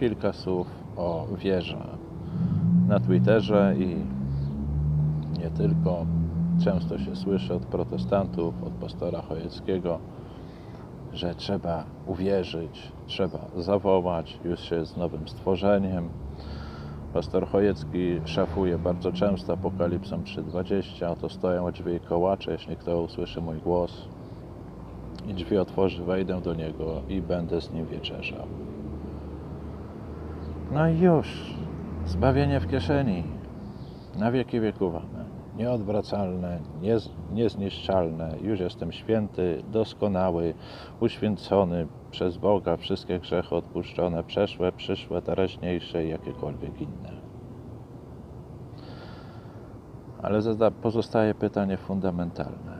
kilka słów o wierze. Na Twitterze i nie tylko często się słyszy od protestantów, od pastora Chojeckiego, że trzeba uwierzyć, trzeba zawołać, już się jest nowym stworzeniem. Pastor Chojecki szafuje bardzo często Apokalipsą 3.20, oto stoją drzwi i kołacze, jeśli kto usłyszy mój głos i drzwi otworzy, wejdę do niego i będę z nim wieczerzał. No i już, zbawienie w kieszeni, na wieki wieków. Nieodwracalne, niez, niezniszczalne. Już jestem święty, doskonały, uświęcony przez Boga, wszystkie grzechy odpuszczone, przeszłe, przyszłe, teraźniejsze i jakiekolwiek inne. Ale pozostaje pytanie fundamentalne.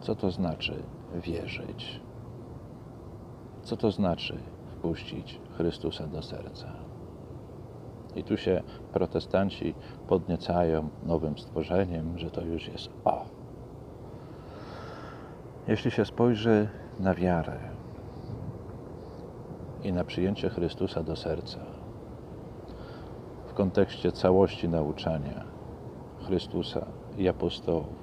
Co to znaczy wierzyć? Co to znaczy wpuścić Chrystusa do serca? I tu się protestanci podniecają nowym stworzeniem, że to już jest o. Jeśli się spojrzy na wiarę i na przyjęcie Chrystusa do serca w kontekście całości nauczania Chrystusa i apostołów,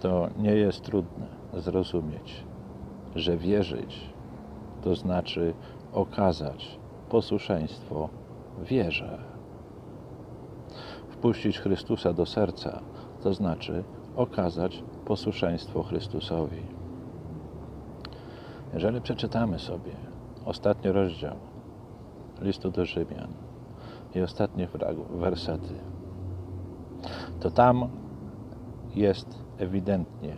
to nie jest trudne zrozumieć, że wierzyć to znaczy okazać posłuszeństwo wierze. Wpuścić Chrystusa do serca to znaczy okazać posłuszeństwo Chrystusowi. Jeżeli przeczytamy sobie ostatni rozdział listu do Rzymian i ostatnie wersety, to tam jest ewidentnie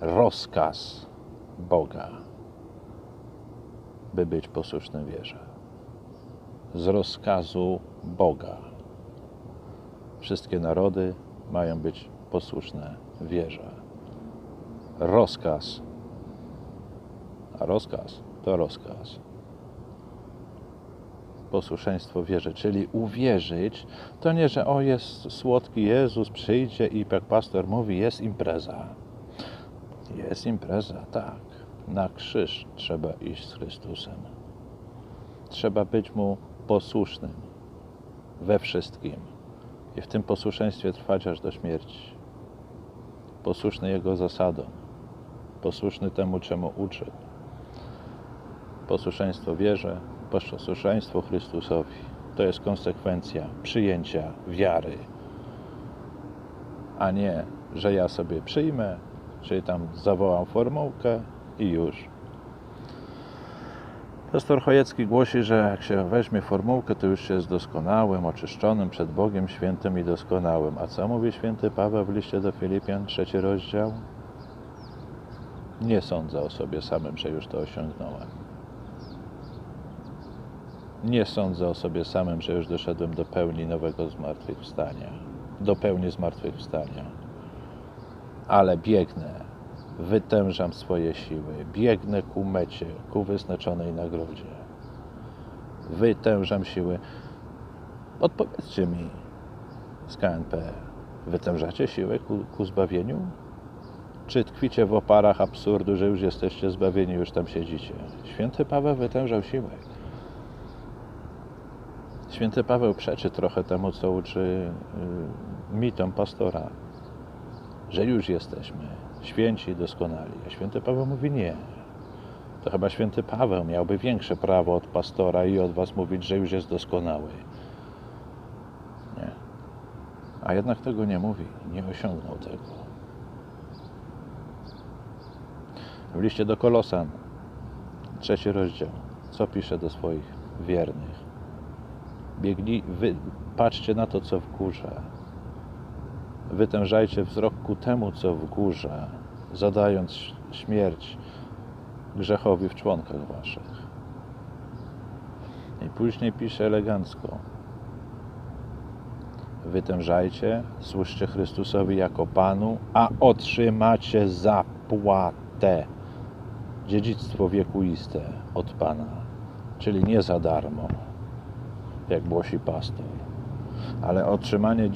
rozkaz Boga, by być posłusznym wierze. Z rozkazu Boga. Wszystkie narody mają być posłuszne wierze. Rozkaz. A rozkaz to rozkaz. Posłuszeństwo wierze, czyli uwierzyć, to nie, że o jest słodki Jezus, przyjdzie i jak pastor mówi, jest impreza. Jest impreza, tak. Na krzyż trzeba iść z Chrystusem. Trzeba być Mu posłusznym we wszystkim i w tym posłuszeństwie trwać aż do śmierci. Posłuszny Jego zasadom, posłuszny temu, czemu uczy. Posłuszeństwo wierze, posłuszeństwo Chrystusowi. To jest konsekwencja przyjęcia wiary, a nie, że ja sobie przyjmę, czyli tam zawołam formułkę i już. Pastor Chojecki głosi, że jak się weźmie formułkę, to już się jest doskonałym, oczyszczonym przed Bogiem świętym i doskonałym. A co mówi święty Paweł w liście do Filipian, trzeci rozdział? Nie sądzę o sobie samym, że już to osiągnąłem. Nie sądzę o sobie samym, że już doszedłem do pełni nowego zmartwychwstania, do pełni zmartwychwstania. Ale biegnę, wytężam swoje siły, biegnę ku mecie, ku wyznaczonej nagrodzie. Wytężam siły. Odpowiedzcie mi z KNP, wytężacie siłę ku, ku zbawieniu? Czy tkwicie w oparach absurdu, że już jesteście zbawieni, już tam siedzicie? Święty Paweł wytężał siłę. Święty Paweł przeczy trochę temu, co uczy y, mitom pastora, że już jesteśmy święci i doskonali. A święty Paweł mówi nie. To chyba święty Paweł miałby większe prawo od pastora i od was mówić, że już jest doskonały. Nie. A jednak tego nie mówi, nie osiągnął tego. W liście do Kolosan, trzeci rozdział, co pisze do swoich wiernych? Biegnij, wy, patrzcie na to, co w górze. Wytężajcie wzrok ku temu, co w górze, zadając śmierć grzechowi w członkach waszych. I później pisze elegancko. Wytężajcie, służcie Chrystusowi jako Panu, a otrzymacie zapłatę. Dziedzictwo wiekuiste od Pana, czyli nie za darmo, jak głosi pastor ale otrzymanie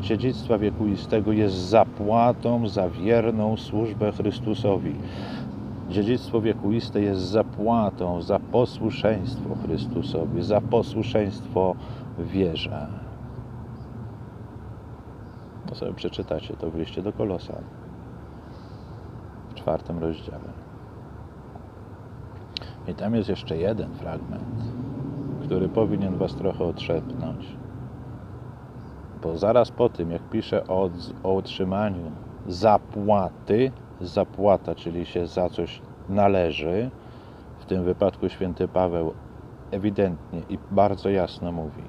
dziedzictwa wiekuistego jest zapłatą za wierną służbę Chrystusowi. Dziedzictwo wiekuiste jest zapłatą za posłuszeństwo Chrystusowi, za posłuszeństwo wierze. To sobie przeczytacie to w liście do Kolosa w czwartym rozdziale. I tam jest jeszcze jeden fragment, który powinien Was trochę otrzepnąć. Bo zaraz po tym, jak pisze o, o otrzymaniu zapłaty, zapłata, czyli się za coś należy, w tym wypadku święty Paweł ewidentnie i bardzo jasno mówi,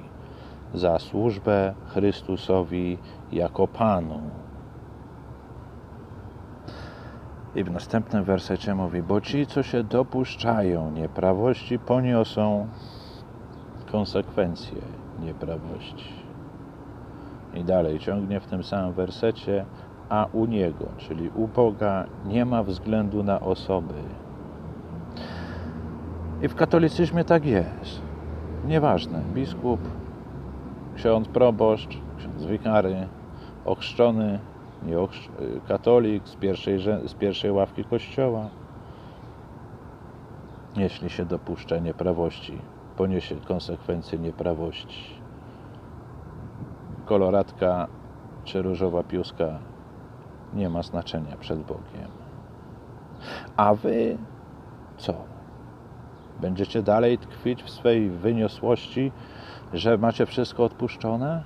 za służbę Chrystusowi jako Panu. I w następnym wersecie mówi, bo ci, co się dopuszczają nieprawości, poniosą konsekwencje nieprawości. I dalej ciągnie w tym samym wersecie, a u Niego, czyli u Boga, nie ma względu na osoby. I w katolicyzmie tak jest. Nieważne, biskup, ksiądz proboszcz, ksiądz wikary, ochrzczony, nie ochrz... katolik z pierwszej, z pierwszej ławki kościoła. Jeśli się dopuszcza nieprawości, poniesie konsekwencje nieprawości. Koloratka czy różowa piuska nie ma znaczenia przed Bogiem. A wy co? Będziecie dalej tkwić w swej wyniosłości, że macie wszystko odpuszczone?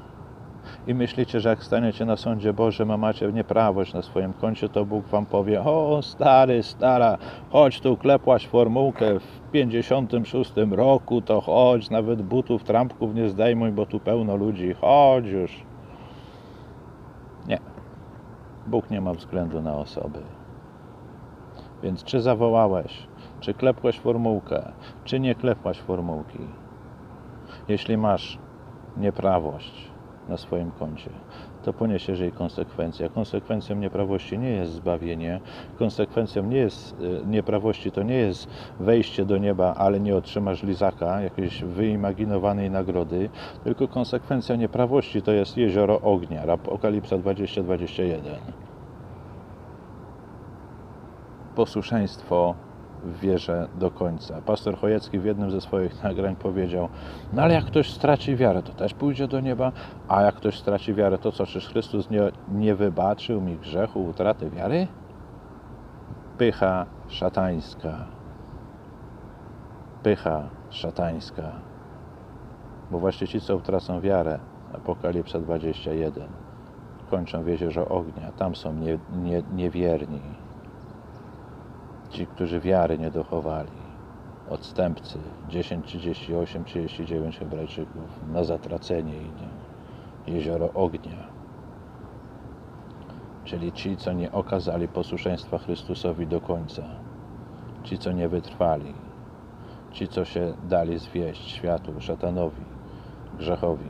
I myślicie, że jak staniecie na sądzie Bożym, a macie nieprawość na swoim koncie, to Bóg wam powie: O, stary, stara, chodź tu, klepłaś formułkę w 56 roku, to chodź, nawet butów, trampków nie zdejmuj, bo tu pełno ludzi, chodź już. Nie. Bóg nie ma względu na osoby. Więc czy zawołałeś, czy klepłeś formułkę, czy nie klepłaś formułki, jeśli masz nieprawość na swoim koncie, to poniesiesz jej konsekwencje. Konsekwencją nieprawości nie jest zbawienie, konsekwencją nie jest nieprawości, to nie jest wejście do nieba, ale nie otrzymasz lizaka, jakiejś wyimaginowanej nagrody, tylko konsekwencja nieprawości to jest jezioro ognia, Apokalipsa 20-21. Posłuszeństwo w wierze do końca. Pastor Chojecki w jednym ze swoich nagrań powiedział, no ale jak ktoś straci wiarę, to też pójdzie do nieba, a jak ktoś straci wiarę, to co, czyż Chrystus nie, nie wybaczył mi grzechu, utraty wiary? Pycha szatańska. Pycha szatańska. Bo właśnie ci, co utracą wiarę, Apokalipsa 21, kończą w jeziorze ognia, tam są nie, nie, niewierni ci, którzy wiary nie dochowali, odstępcy 10, 38, 39 Hebrajczyków na zatracenie idzie jezioro ognia. Czyli ci, co nie okazali posłuszeństwa Chrystusowi do końca, ci, co nie wytrwali, ci, co się dali zwieść światu, szatanowi, grzechowi,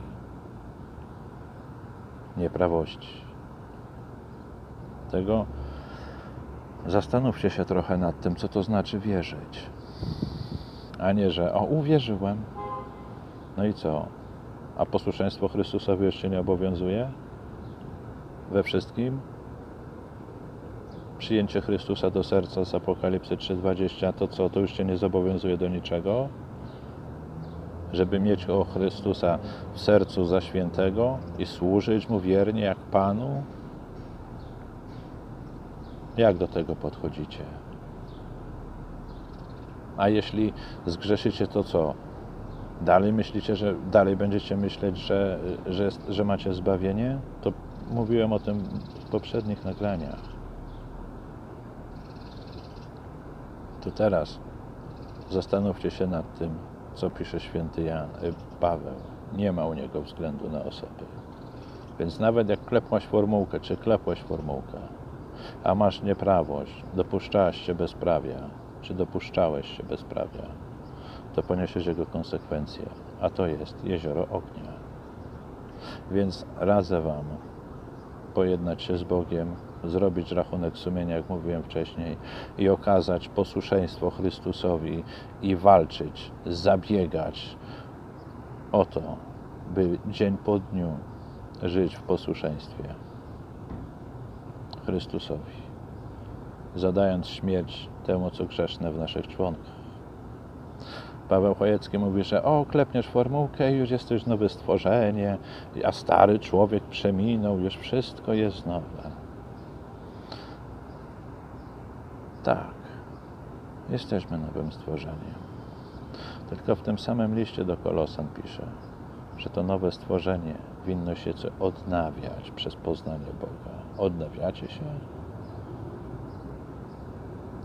nieprawości. Tego Zastanówcie się trochę nad tym, co to znaczy wierzyć. A nie, że o, uwierzyłem. No i co? A posłuszeństwo Chrystusowi jeszcze nie obowiązuje? We wszystkim? Przyjęcie Chrystusa do serca z Apokalipsy 3:20 to co? To już cię nie zobowiązuje do niczego? Żeby mieć o Chrystusa w sercu za świętego i służyć Mu wiernie jak Panu? Jak do tego podchodzicie? A jeśli zgrzeszycie, to co? Dalej myślicie, że dalej będziecie myśleć, że, że, że macie zbawienie? To mówiłem o tym w poprzednich nagraniach. To teraz zastanówcie się nad tym, co pisze święty Jan, y, Paweł. Nie ma u niego względu na osoby. Więc nawet jak klepłaś formułkę, czy klepłaś formułkę, a masz nieprawość, dopuszczałaś się bezprawia, czy dopuszczałeś się bezprawia, to poniesiesz jego konsekwencje, a to jest jezioro ognia. Więc radzę Wam pojednać się z Bogiem, zrobić rachunek sumienia, jak mówiłem wcześniej, i okazać posłuszeństwo Chrystusowi i walczyć, zabiegać o to, by dzień po dniu żyć w posłuszeństwie. Chrystusowi. zadając śmierć temu, co grzeszne w naszych członkach. Paweł Chojecki mówi, że o, klepniesz formułkę i już jesteś nowe stworzenie, a stary człowiek przeminął, już wszystko jest nowe. Tak, jesteśmy nowym stworzeniem. Tylko w tym samym liście do Kolosan pisze, że to nowe stworzenie winno się odnawiać przez poznanie Boga. Odnawiacie się?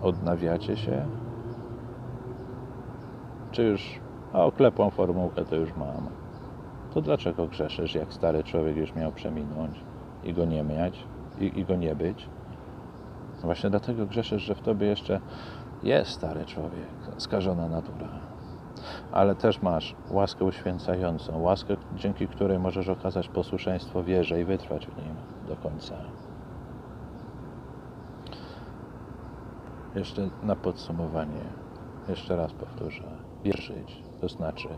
Odnawiacie się? Czy już, a oklepą formułkę to już mam. To dlaczego grzeszysz, jak stary człowiek już miał przeminąć i go nie mieć, i, i go nie być? Właśnie dlatego grzeszysz, że w tobie jeszcze jest stary człowiek, skażona natura. Ale też masz łaskę uświęcającą, łaskę, dzięki której możesz okazać posłuszeństwo wierze i wytrwać w nim do końca. Jeszcze na podsumowanie, jeszcze raz powtórzę. Wierzyć to znaczy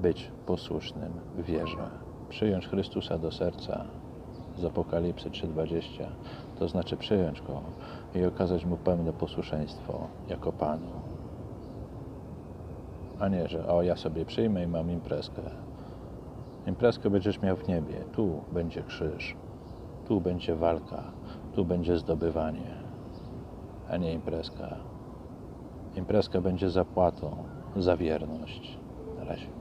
być posłusznym w wierze. Przyjąć Chrystusa do serca z Apokalipsy 3:20 to znaczy przyjąć Go i okazać Mu pełne posłuszeństwo jako Panu. A nie, że o, ja sobie przyjmę i mam imprezkę. Imprezkę będziesz miał w niebie. Tu będzie krzyż. Tu będzie walka. Tu będzie zdobywanie. A nie imprezka. Imprezka będzie zapłatą za wierność. Na razie.